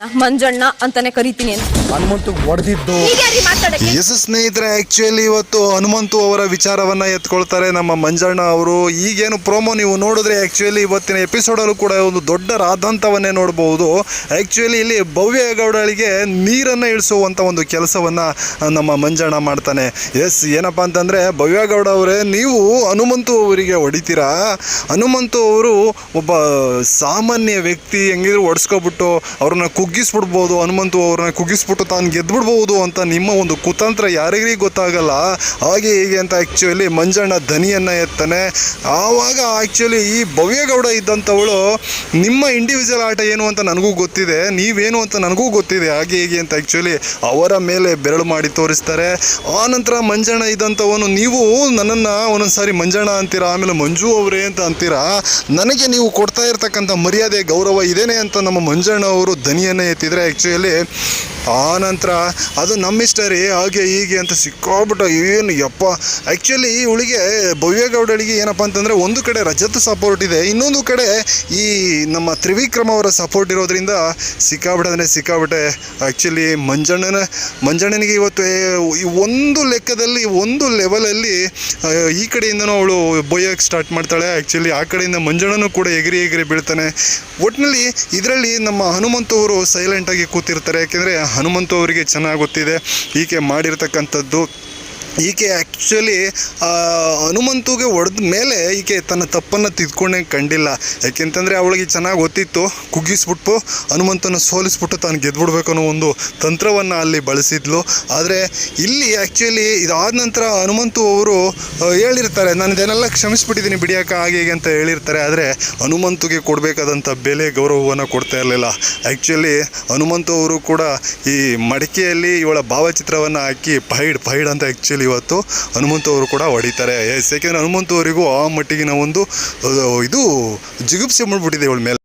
ಮಂಜಣ್ಣ ಅಂತಾನೆ ಕರಿತೀನಿ ಅಂತ. ಹನುಮಂತು ಹೊಡೆದಿದ್ದು ಹೀಗ್ಯಾರಿ ಮಾತಾಡಕ್ಕೆ. ಎಸ್ ಸ್ನೇಹಿತರೆ ಆಕ್ಚುಲಿ ಇವತ್ತು ಹನುಮಂತು ಅವರ ವಿಚಾರವನ್ನ ಎತ್ಕೊಳ್ತಾರೆ ನಮ್ಮ ಮಂಜಣ್ಣ ಅವರು. ಈಗೇನು ಪ್ರೋಮೋ ನೀವು ನೋಡಿದ್ರೆ ಆಕ್ಚುಲಿ ಇವತ್ತಿನ ಎಪಿಸೋಡಲ್ಲೂ ಕೂಡ ಒಂದು ದೊಡ್ಡ ರಾಧಾಂತವನ್ನೇ ನೋಡಬಹುದು ಆಕ್ಚುಲಿ ಇಲ್ಲಿ ಭವ್ಯ ಗೌಡಳಿಗೆ ನೀರನ್ನ ಇಳಿಸುವಂತ ಒಂದು ಕೆಲಸವನ್ನ ನಮ್ಮ ಮಂಜಣ್ಣ ಮಾಡ್ತಾನೆ. ಎಸ್ ಏನಪ್ಪಾ ಅಂತಂದ್ರೆ ಭವ್ಯ ಗೌಡ ಅವರೇ ನೀವು ಹನುಮಂತು ಅವರಿಗೆ ಹೊಡಿತೀರಾ? ಹನುಮಂತು ಅವರು ಒಬ್ಬ ಸಾಮಾನ್ಯ ವ್ಯಕ್ತಿ ಹೆಂಗಿದ್ರು ಹೊಡ್ಸ್ಕೊಬಿಟ್ಟು ಅವ್ರನ್ನ ಕುಗ್ಗಿಸ್ಬಿಡ್ಬೋದು, ಹನುಮಂತು ಅವ್ರನ್ನ ಕುಗ್ಗಿಸ್ಬಿಟ್ಟು ತಾನು ಗೆದ್ಬಿಡ್ಬೋದು ಅಂತ ನಿಮ್ಮ ಒಂದು ಕುತಂತ್ರ ಯಾರಿಗೂ ಗೊತ್ತಾಗಲ್ಲ. ಹಾಗೆ ಹೀಗೆ ಅಂತ ಆ್ಯಕ್ಚುಲಿ ಮಂಜಣ್ಣ ಧನಿಯನ್ನು ಎತ್ತಾನೆ. ಆವಾಗ ಆ್ಯಕ್ಚುಲಿ ಈ ಭವ್ಯಗೌಡ ಇದ್ದಂಥವಳು ನಿಮ್ಮ ಇಂಡಿವಿಜುವಲ್ ಆಟ ಏನು ಅಂತ ನನಗೂ ಗೊತ್ತಿದೆ, ನೀವೇನು ಅಂತ ನನಗೂ ಗೊತ್ತಿದೆ. ಹಾಗೆ ಹೀಗೆ ಅಂತ ಆ್ಯಕ್ಚುಲಿ ಅವರ ಮೇಲೆ ಬೆರಳು ಮಾಡಿ ತೋರಿಸ್ತಾರೆ. ಆ ನಂತರ ಮಂಜಣ್ಣ ಇದ್ದಂಥವನು ನೀವು ನನ್ನನ್ನು ಒಂದೊಂದು ಸಾರಿ ಮಂಜಣ್ಣ ಅಂತೀರಾ, ಆಮೇಲೆ ಮಂಜು ಅವರೇ ಅಂತ ಅಂತೀರಾ? ನನಗೆ ನೀವು ಕೊಡ್ತಾ ಇರ್ತಕ್ಕಂಥ ಮರ್ಯಾದೆ, ಗೌರವ ಇದೇನೆ ಅಂತ ನಮ್ಮ ಮಂಜಣ್ಣ ಅವರು ದನಿಯನ್ನು ಎತ್ತಿದ್ರೆ ಆ್ಯಕ್ಚುಲಿ ಆ ಅದು ಅದು ನಮ್ಮಿಷ್ಟ ರೀ ಹಾಗೆ ಹೀಗೆ ಅಂತ ಸಿಕ್ಕಾಬಿಟ್ಟು ಏನು ಯಪ್ಪ. ಆ್ಯಕ್ಚುಲಿ ಇವಳಿಗೆ ಭವ್ಯಗೌಡಳಿಗೆ ಏನಪ್ಪ ಅಂತಂದರೆ ಒಂದು ಕಡೆ ರಜತ ಸಪೋರ್ಟ್ ಇದೆ, ಇನ್ನೊಂದು ಕಡೆ ಈ ನಮ್ಮ ತ್ರಿವಿಕ್ರಮ ಅವರ ಸಪೋರ್ಟ್ ಇರೋದ್ರಿಂದ ಸಿಕ್ಕಾಬಿಟ್ಟಂದರೆ ಸಿಕ್ಕಾಬಿಟ್ಟೆ. ಆ್ಯಕ್ಚುಲಿ ಮಂಜಣ್ಣನ, ಮಂಜಣ್ಣನಿಗೆ ಇವತ್ತು, ಈ ಒಂದು ಲೆಕ್ಕದಲ್ಲಿ, ಒಂದು ಲೆವೆಲಲ್ಲಿ ಈ ಕಡೆಯಿಂದನೂ ಅವಳು ಬೊಯ್ಯೋಕ್ಕೆ ಸ್ಟಾರ್ಟ್ ಮಾಡ್ತಾಳೆ. ಆ್ಯಕ್ಚುಲಿ ಆ ಕಡೆಯಿಂದ ಮಂಜಣ್ಣನೂ ಕೂಡ ಎಗರಿ ಎಗರಿ ಬೀಳ್ತಾನೆ. ಒಟ್ಟಿನಲ್ಲಿ ಇದರಲ್ಲಿ ನಮ್ಮ ಹನುಮಂತವರು ಸೈಲೆಂಟಾಗಿ ಕೂತಿರ್ತಾರೆ. ಯಾಕೆಂದರೆ ಹನುಮಂತು ಅವರಿಗೆ ಚೆನ್ನಾಗಿ ಗೊತ್ತಿದೆ. ಈಕೆ ಮಾಡಿರ್ತಕ್ಕಂಥದ್ದು ಈಕೆ ಆ್ಯಕ್ಚುಲಿ ಹನುಮಂತುಗೆ ಹೊಡೆದ ಮೇಲೆ ಈಕೆ ತನ್ನ ತಪ್ಪನ್ನು ತಿದ್ಕೊಂಡೇ ಕಂಡಿಲ್ಲ. ಯಾಕೆಂತಂದರೆ ಅವಳಿಗೆ ಚೆನ್ನಾಗಿ ಗೊತ್ತಿತ್ತು, ಕುಗ್ಗಿಸ್ಬಿಟ್ಟು ಹನುಮಂತನ ಸೋಲಿಸ್ಬಿಟ್ಟು ತಾನು ಗೆದ್ಬಿಡ್ಬೇಕು ಅನ್ನೋ ಒಂದು ತಂತ್ರವನ್ನು ಅಲ್ಲಿ ಬಳಸಿದ್ಲು. ಆದರೆ ಇಲ್ಲಿ ಆ್ಯಕ್ಚುಲಿ ಇದಾದ ನಂತರ ಹನುಮಂತು ಅವರು ಹೇಳಿರ್ತಾರೆ, ನಾನು ಇದನ್ನೆಲ್ಲ ಕ್ಷಮಿಸ್ಬಿಟ್ಟಿದ್ದೀನಿ ಬಿಡಿಯಾಕ ಹಾಗೆ ಹೀಗೆ ಅಂತ ಹೇಳಿರ್ತಾರೆ. ಆದರೆ ಹನುಮಂತುಗೆ ಕೊಡಬೇಕಾದಂಥ ಬೆಲೆ ಗೌರವವನ್ನು ಕೊಡ್ತಾ ಇರಲಿಲ್ಲ. ಆ್ಯಕ್ಚುಲಿ ಹನುಮಂತು ಅವರು ಕೂಡ ಈ ಮಡಿಕೆಯಲ್ಲಿ ಇವಳ ಭಾವಚಿತ್ರವನ್ನು ಹಾಕಿ, ಪೈಡ್ ಪೈಡ್ ಅಂತ ಆ್ಯಕ್ಚುಲಿ ಇವತ್ತು ಹನುಮಂತು ಅವರು ಕೂಡ ಹೊಡಿತಾರೆ. ಯಾಕೆಂದರೆ ಹನುಮಂತು ಅವರಿಗೂ ಆ ಮಟ್ಟಿಗಿನ ಒಂದು ಇದು ಜಿಗುಪ್ಸೆ ಮಾಡಿಬಿಟ್ಟಿದೆ ಇವಳ ಮೇಲೆ.